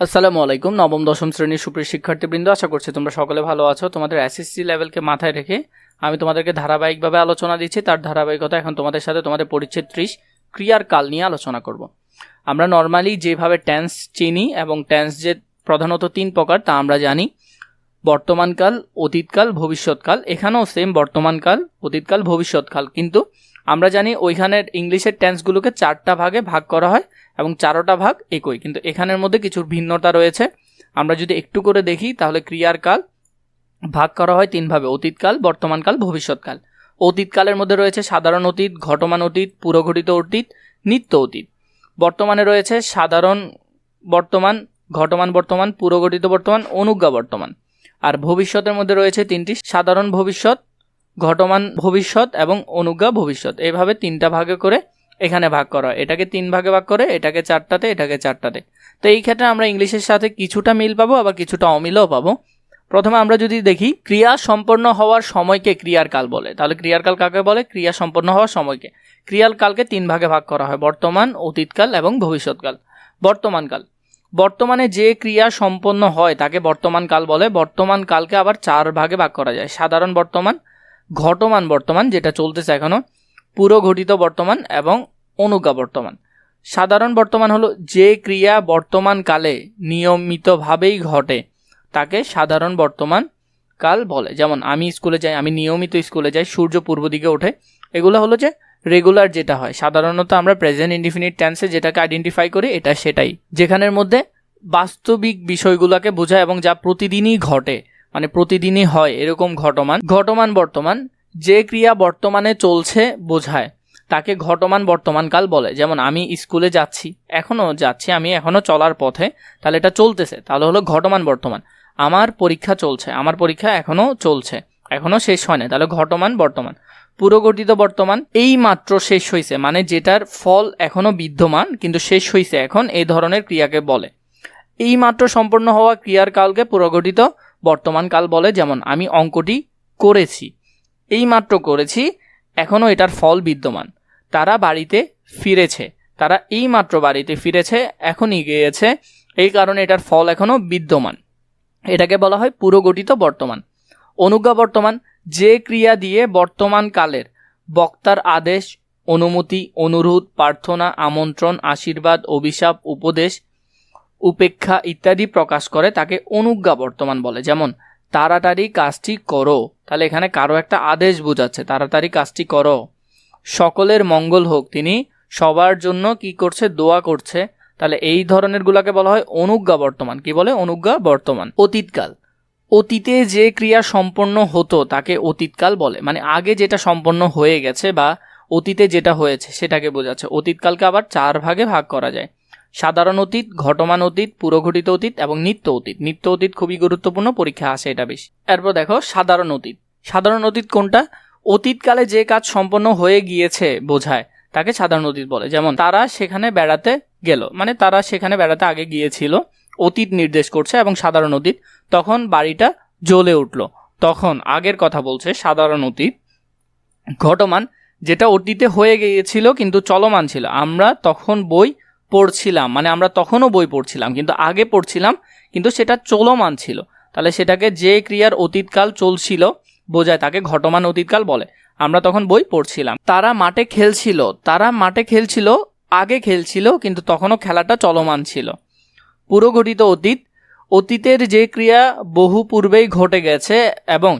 আসসালামু আলাইকুম। নবম, দশম শ্রেণির সুপ্রিয় শিক্ষার্থীবৃন্দ, আশা করছি তোমরা সকলে ভালো আছো। তোমাদের এসএসসি লেভেলকে মাথায় রেখে আমি তোমাদেরকে ধারাবাহিকভাবে আলোচনা দিচ্ছি। তার ধারাবাহিকতা এখন তোমাদের সাথে তোমাদের পরিচ্ছেদ ত্রিশ ক্রিয়ার কাল নিয়ে আলোচনা করব। আমরা নর্মালি যেভাবে টেন্স চিনি এবং টেন্স যে প্রধানত তিন প্রকার, তা আমরা জানি। বর্তমানকাল, অতীতকাল, ভবিষ্যৎকাল। এখানেও সেম বর্তমানকাল, অতীতকাল, ভবিষ্যৎকাল। কিন্তু আমরা জানি ওইখানের ইংলিশের টেন্সগুলোকে চারটা ভাগে ভাগ করা হয় এবং চারোটা ভাগ একই। কিন্তু এখানের মধ্যে কিছু ভিন্নতা রয়েছে। আমরা যদি একটু করে দেখি, তাহলে ক্রিয়ার কাল ভাগ করা হয় তিনভাবে অতীতকাল, বর্তমানকাল, ভবিষ্যৎকাল। অতীতকালের মধ্যে রয়েছে সাধারণ অতীত, ঘটমান অতীত, পুরঘটিত অতীত, নিত্য অতীত। বর্তমানে রয়েছে সাধারণ বর্তমান, ঘটমান বর্তমান, পুরঘটিত বর্তমান, অনুজ্ঞা বর্তমান। আর ভবিষ্যতের মধ্যে রয়েছে তিনটি সাধারণ ভবিষ্যৎ ঘটমান ভবিষ্যৎ এবং অনুজ্ঞা ভবিষ্যৎ। এইভাবে তিনটা ভাগে করে এখানে ভাগ করা হয়। এটাকে তিন ভাগে ভাগ করে, এটাকে চারটাতে এটাকে চারটাতে। তো এই ক্ষেত্রে আমরা ইংলিশের সাথে কিছুটা মিল পাবো, আবার কিছুটা অমিলও পাবো। প্রথমে আমরা যদি দেখি, ক্রিয়া সম্পন্ন হওয়ার সময়কে ক্রিয়ার কাল বলে। তাহলে ক্রিয়ার কাল কাকে বলে? ক্রিয়া সম্পন্ন হওয়ার সময়কে। ক্রিয়ার কালকে তিন ভাগে ভাগ করা হয়, বর্তমান, অতীতকাল এবং ভবিষ্যৎকাল। বর্তমানকাল বর্তমানে যে ক্রিয়া সম্পন্ন হয়, তাকে বর্তমান কাল বলে। বর্তমান কালকে আবার চার ভাগে ভাগ করা যায়। সাধারণ বর্তমান ঘটমান বর্তমান, যেটা চলতেছে এখনও পুরো ঘটিত বর্তমান এবং অনুজ্ঞা বর্তমান। সাধারণ বর্তমান হলো যে ক্রিয়া বর্তমান কালে নিয়মিতভাবেই ঘটে, তাকে সাধারণ বর্তমান কাল বলে। যেমন, আমি স্কুলে যাই, আমি নিয়মিত স্কুলে যাই, সূর্য পূর্ব দিকে ওঠে, এগুলো হলো যে রেগুলার যেটা হয়। সাধারণত আমরা প্রেজেন্ট ইনডিফিনিট টেন্সে যেটাকে আইডেন্টিফাই করি, এটা সেটাই। যেখানের মধ্যে বাস্তবিক বিষয়গুলোকে বোঝায় এবং যা প্রতিদিনই ঘটে মানে প্রতিদিনই হয় এরকম ঘটমান। ঘটমান বর্তমান, যে ক্রিয়া বর্তমানে চলছে বোঝায়। তাকে ঘটমান বর্তমানকাল বলে। যেমন আমি স্কুলে যাচ্ছি এখনও যাচ্ছি, আমি এখনও চলার পথে, তাহলে এটা চলতেছে, তাহলে হলো ঘটমান বর্তমান। আমার পরীক্ষা চলছে, আমার পরীক্ষা এখনও চলছে এখনও শেষ হয় না তাহলে ঘটমান বর্তমান। পুরগঠিত বর্তমান, এই মাত্র শেষ হয়েছে মানে যেটার ফল এখনও বিদ্যমান, কিন্তু শেষ হয়েছে এখন, এই ধরনের ক্রিয়াকে বলে। এই মাত্র সম্পন্ন হওয়া ক্রিয়ার কালকে পুরোগঠিত বর্তমান কাল বলে যেমন আমি অঙ্কটি করেছি। এই মাত্র করেছি, এখনও এটার ফল বিদ্যমান। তারা বাড়িতে ফিরেছে। তারা এই মাত্র বাড়িতে ফিরেছে, এখনই গিয়েছে। এই কারণে এটার ফল এখনও বিদ্যমান। এটাকে বলা হয় পুরোগঠিত বর্তমান। অনুজ্ঞা বর্তমান, যে ক্রিয়া দিয়ে বর্তমান কালের বক্তার আদেশ, অনুমতি, অনুরোধ, প্রার্থনা, আমন্ত্রণ, আশীর্বাদ, অভিশাপ, উপদেশ উপেক্ষা ইত্যাদি প্রকাশ করে তাকে অনুজ্ঞা বর্তমান বলে। যেমন, তাড়াতাড়ি কাজটি করো। তাহলে এখানে কারও একটা আদেশ বোঝাচ্ছে, তাড়াতাড়ি কাজটি করো। সকলের মঙ্গল হোক, তিনি সবার জন্য কি করছে, দোয়া করছে। তাহলে এই ধরনের গুলাকে বলা হয় অনুজ্ঞা বর্তমান। কি বলে? অনুজ্ঞা বর্তমান। অতীতকাল। অতীতে যে ক্রিয়া সম্পন্ন হতো, তাকে অতীতকাল বলে। মানে আগে যেটা সম্পন্ন হয়ে গেছে বা অতীতে যেটা হয়েছে, সেটাকে বোঝাচ্ছে। অতীতকালকে আবার চার ভাগে ভাগ করা যায়। সাধারণ অতীত, ঘটমান অতীত, পুরঘটিত অতীত এবং নিত্য অতীত। নিত্য অতীত খুবই গুরুত্বপূর্ণ, পরীক্ষা আসে এটা বেশি। এরপর দেখো, সাধারণ অতীত। সাধারণ অতীত কোনটা? অতীতকালে যে কাজ সম্পন্ন হয়ে গিয়েছে বোঝায়, তাকে সাধারণ অতীত বলে। যেমন, তারা সেখানে বেড়াতে গেল মানে তারা সেখানে বেড়াতে আগে গিয়েছিল, অতীত নির্দেশ করছে এবং সাধারণ অতীত, তখন বাড়িটা জ্বলে উঠল। তখন আগের কথা বলছে, সাধারণ অতীত, ঘটমান, যেটা অতীতে হয়ে গিয়েছিল কিন্তু চলমান ছিল। আমরা তখন বই পড়ছিলাম মানে আমরা তখনও বই পড়ছিলাম, কিন্তু আগে পড়ছিলাম, কিন্তু সেটা চলমান ছিল। তাহলে সেটাকে যে ক্রিয়ার অতীতকাল চলছিল বোঝায়, তাকে ঘটমান অতীতকাল বলে। আমরা তখন বই পড়ছিলাম। তারা মাঠে খেলছিল, তারা মাঠে খেলছিল, আগে খেলছিল, কিন্তু তখনও খেলাটা চলমান ছিল। পুরোগঠিত অতীত, অতীতের যে ক্রিয়া বহু পূর্বেই ঘটে গেছে এবং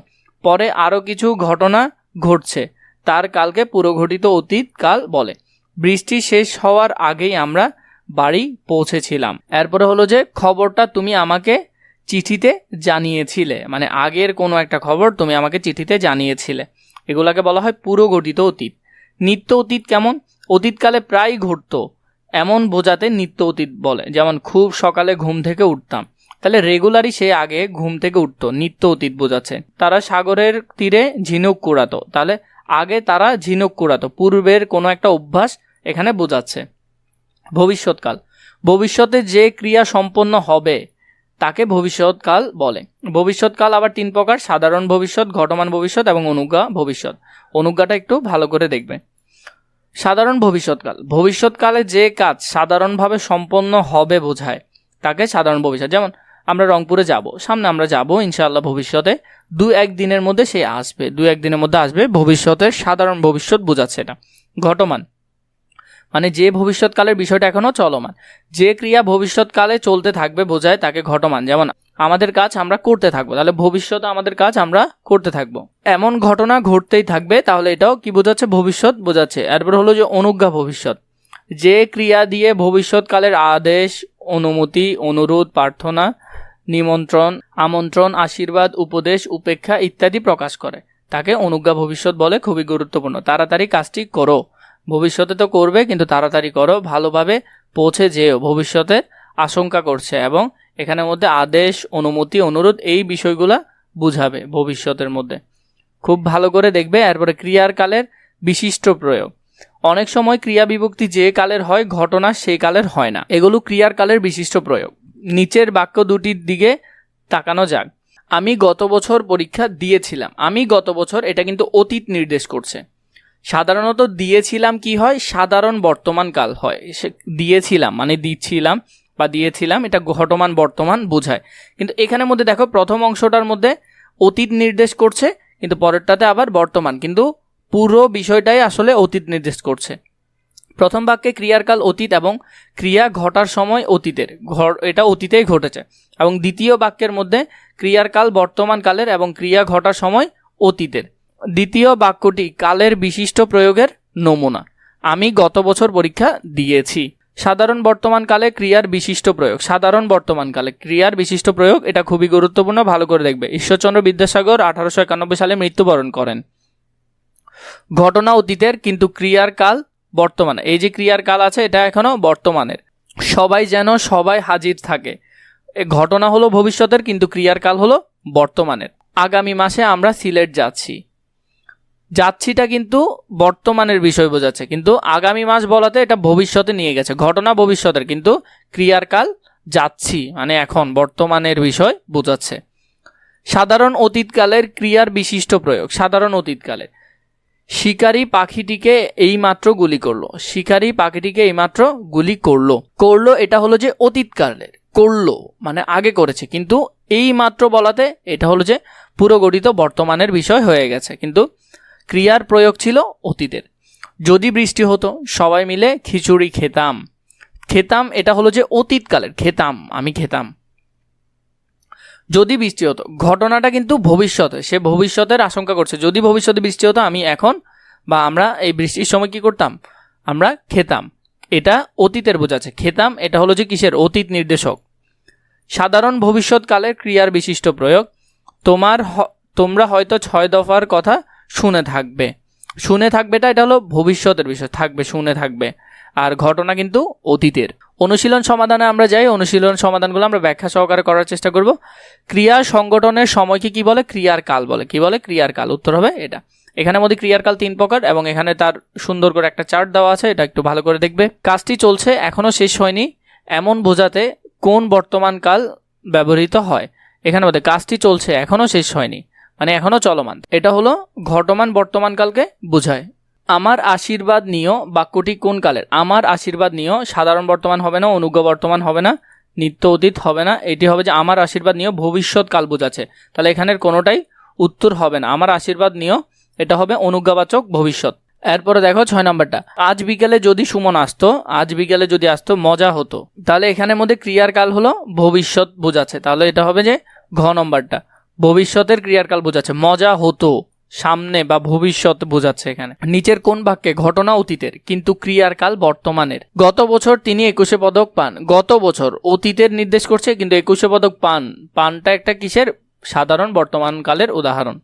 পরে আরও কিছু ঘটনা ঘটছে, তার কালকে পুরোঘটিত অতীত কাল বলে। বৃষ্টি শেষ হওয়ার আগেই আমরা বাড়ি পৌঁছেছিলাম। এরপরে হলো যে খবরটা তুমি আমাকে চিঠিতে জানিয়েছিলে। মানে আগের কোনো একটা খবর তুমি আমাকে চিঠিতে জানিয়েছিলে। এগুলাকে বলা হয় পুরো পুরোগঠিত অতীত। নিত্য অতীত কেমন? অতীতকালে প্রায় ঘটতো এমন বোঝাতে নিত্য অতীত বলে। যেমন খুব সকালে ঘুম থেকে উঠতাম। তাহলে রেগুলারই সে আগে ঘুম থেকে উঠতো, নিত্য অতীত বোঝাচ্ছে। তারা সাগরের তীরে ঝিনুক কুড়াতো। তাহলে আগে তারা ঝিনুক কুড়াতো। পূর্বের কোনো একটা অভ্যাস এখানে বোঝাচ্ছে। ভবিষ্যৎকাল। ভবিষ্যতে যে ক্রিয়া সম্পন্ন হবে, তাকে ভবিষ্যৎকাল বলে। ভবিষ্যৎকাল আবার তিন প্রকার, সাধারণ ভবিষ্যৎ, ঘটমান ভবিষ্যৎ এবং অনুজ্ঞা ভবিষ্যৎ। অনুজ্ঞাটা একটু ভালো করে দেখবে। সাধারণ ভবিষ্যৎকাল। ভবিষ্যৎকালে যে কাজ সাধারণভাবে সম্পন্ন হবে বোঝায়, তাকে সাধারণ ভবিষ্যৎ। যেমন, আমরা রংপুরে যাব, সামনে আমরা যাব, ইনশাআল্লাহ ভবিষ্যতে দু এক দিনের মধ্যে সে আসবে, দু এক দিনের মধ্যে আসবে, ভবিষ্যতের সাধারণ ভবিষ্যৎ বোঝাচ্ছে এটা। ঘটমান। মানে যে ভবিষ্যৎকালের বিষয়টা এখনও চলমান। যে ক্রিয়া ভবিষ্যৎকালে চলতে থাকবে বোঝায় তাকে ঘটমান। যেমন, আমাদের কাজ আমরা করতে থাকব। তাহলে ভবিষ্যতে আমাদের কাজ আমরা করতে থাকব। এমন ঘটনা ঘটতেই থাকবে, তাহলে এটাও কি বোঝাচ্ছে? ভবিষ্যৎ বোঝাচ্ছে। এরপর হলো যে অনুজ্ঞা ভবিষ্যৎ। যে ক্রিয়া দিয়ে ভবিষ্যৎকালের আদেশ, অনুমতি, অনুরোধ, প্রার্থনা, নিমন্ত্রণ, আমন্ত্রণ, আশীর্বাদ, উপদেশ, উপেক্ষা ইত্যাদি প্রকাশ করে। তাকে অনুজ্ঞা ভবিষ্যৎ বলে খুবই গুরুত্বপূর্ণ। তাড়াতাড়ি কাজটি করো। ভবিষ্যতে তো করবে, কিন্তু তাড়াতাড়ি করো, ভালোভাবে পৌঁছে যেও। ভবিষ্যতে আশঙ্কা করছে এবং এখানের মধ্যে আদেশ, অনুমতি, অনুরোধ এই বিষয়গুলো বুঝাবে ভবিষ্যতের মধ্যে। খুব ভালো করে দেখবে, এরপরে ক্রিয়ার কালের বিশিষ্ট প্রয়োগ। অনেক সময় ক্রিয়া বিভক্তি যে কালের হয়, ঘটনা সেই কালের হয় না। এগুলো ক্রিয়ার কালের বিশিষ্ট প্রয়োগ। নিচের বাক্য দুটির দিকে তাকানো যাক। আমি গত বছর পরীক্ষা দিয়েছিলাম। আমি গত বছর এটা কিন্তু অতীত নির্দেশ করছে। সাধারণত দিয়েছিলাম কি হয়? সাধারণ বর্তমান কাল হয়। সে দিয়েছিলাম মানে দিচ্ছিলাম বা দিয়েছিলাম, এটা ঘটমান বর্তমান বোঝায়। কিন্তু এখানের মধ্যে দেখো, প্রথম অংশটার মধ্যে অতীত নির্দেশ করছে, কিন্তু পরেরটাতে আবার বর্তমান। কিন্তু পুরো বিষয়টাই আসলে অতীত নির্দেশ করছে। প্রথম বাক্যে ক্রিয়ার কাল অতীত এবং ক্রিয়া ঘটার সময় অতীতের। ঘর, এটা অতীতেই ঘটেছে। এবং দ্বিতীয় বাক্যের মধ্যে ক্রিয়ার কাল বর্তমান কালের এবং ক্রিয়া ঘটার সময় অতীতের। দ্বিতীয় বাক্যটি কালের বিশিষ্ট প্রয়োগের নমুনা। আমি গত বছর পরীক্ষা দিয়েছি। সাধারণ বর্তমান কালে ক্রিয়ার বিশিষ্ট প্রয়োগ। সাধারণ বর্তমান কালে ক্রিয়ার বিশিষ্ট প্রয়োগ, এটা খুবই গুরুত্বপূর্ণ, ভালো করে দেখবে। ঈশ্বরচন্দ্র বিদ্যাসাগর আঠারোশো একানব্বই সালে মৃত্যুবরণ করেন। ঘটনা অতীতের, কিন্তু ক্রিয়ার কাল বর্তমানে। এই যে ক্রিয়ার কাল আছে, এটা এখনও বর্তমানের। সবাই যেন সবাই হাজির থাকে। এ ঘটনা হলো ভবিষ্যতের, কিন্তু ক্রিয়ার কাল হলো বর্তমানের। আগামী মাসে আমরা সিলেট যাচ্ছি। যাচ্ছিটা কিন্তু বর্তমানের বিষয় বোঝাচ্ছে। কিন্তু আগামী মাস বলাতে এটা ভবিষ্যতে নিয়ে গেছে। ঘটনা ভবিষ্যতের, কিন্তু ক্রিয়ার কাল যাচ্ছি মানে এখন বর্তমানের বিষয় বোঝাচ্ছে। সাধারণ অতীতকালের ক্রিয়ার বিশিষ্ট প্রয়োগ, সাধারণ অতীতকালের শিকারী পাখিটিকে এইমাত্র গুলি করল। শিকারী পাখিটিকে এইমাত্র গুলি করল। করল এটা হলো যে অতীতকালের, করল মানে আগে করেছে। কিন্তু এই মাত্র বলাতে এটা হলো যে পুরো গঠিত বর্তমানের বিষয় হয়ে গেছে। কিন্তু ক্রিয়ার প্রয়োগ ছিল অতীতের। যদি বৃষ্টি হতো, সবাই মিলে খিচুড়ি খেতাম। খেতাম এটা হলো যে অতীতকালের, খেতাম, আমি খেতাম। যদি বৃষ্টি হতো, ঘটনাটা কিন্তু ভবিষ্যতে, সে ভবিষ্যতের আশঙ্কা করছে। যদি ভবিষ্যতে বৃষ্টি হতো, আমি এখন বা আমরা এই বৃষ্টির সময় কি করতাম? আমরা খেতাম। এটা অতীতের বোঝাচ্ছে। খেতাম এটা হলো যে কিসের? অতীত নির্দেশক। সাধারণ ভবিষ্যৎকালের ক্রিয়ার বিশিষ্ট প্রয়োগ। তোমার তোমরা হয়তো ছয় দফার কথা শুনে থাকবে। শুনে থাকবেটা এটা হলো ভবিষ্যতের বিষয়, থাকবে, শুনে থাকবে। আর ঘটনা কিন্তু অতীতের। অনুশীলন সমাধানে আমরা যাই, অনুশীলন সমাধানগুলো আমরা ব্যাখ্যা সহকারে করার চেষ্টা করব। ক্রিয়া সংগঠনের সময়কে কি বলে? ক্রিয়ার কাল বলে। কি বলে? ক্রিয়ার কাল। উত্তর হবে এটা। এখানের মধ্যে ক্রিয়ার কাল তিন প্রকার এবং এখানে তার সুন্দর করে একটা চার্ট দেওয়া আছে, এটা একটু ভালো করে দেখবে। কাজটি চলছে এখনও শেষ হয়নি। এমন বোঝাতে কোন বর্তমান কাল ব্যবহৃত হয়। এখানে মধ্যে কাজটি চলছে এখনও শেষ হয়নি। মানে এখনও চলমান। এটা হলো ঘটমান বর্তমান কালকে বোঝায়। আমার আশীর্বাদ নিও বাক্যটি কোন কালের? আমার আশীর্বাদ নিও সাধারণ বর্তমান হবে না, অনুজ্ঞ বর্তমান হবে না, নিত্য অতীত হবে না। এটি হবে যে আমার আশীর্বাদ নিয়েও ভবিষ্যৎ কাল বোঝাচ্ছে। তাহলে এখানের কোনোটাই উত্তর হবে না। আমার আশীর্বাদ নিও, এটা হবে অনুজ্ঞাবাচক ভবিষ্যৎ। এরপরে দেখো ছয় নম্বরটা। আজ বিকেলে যদি সুমন আসতো, আজ বিকেলে যদি আসতো মজা হতো। তাহলে এখানের মধ্যে ক্রিয়ার কাল হলো ভবিষ্যৎ বোঝাচ্ছে। তাহলে এটা হবে যে ঘ নম্বরটা। ভবিষ্যতের ক্রিয়ারকাল বোঝাচ্ছে, মজা হতো, সামনে বা ভবিষ্যৎ বোঝাচ্ছে এখানে। নিচের কোন বাক্যে, ঘটনা অতীতের, কিন্তু ক্রিয়ার কাল বর্তমানের। গত বছর তিনি একুশে পদক পান, গত বছর অতীতের নির্দেশ করছে, কিন্তু একুশে পদক পান। পানটা একটা কিসের? সাধারণ বর্তমানকালের উদাহরণ।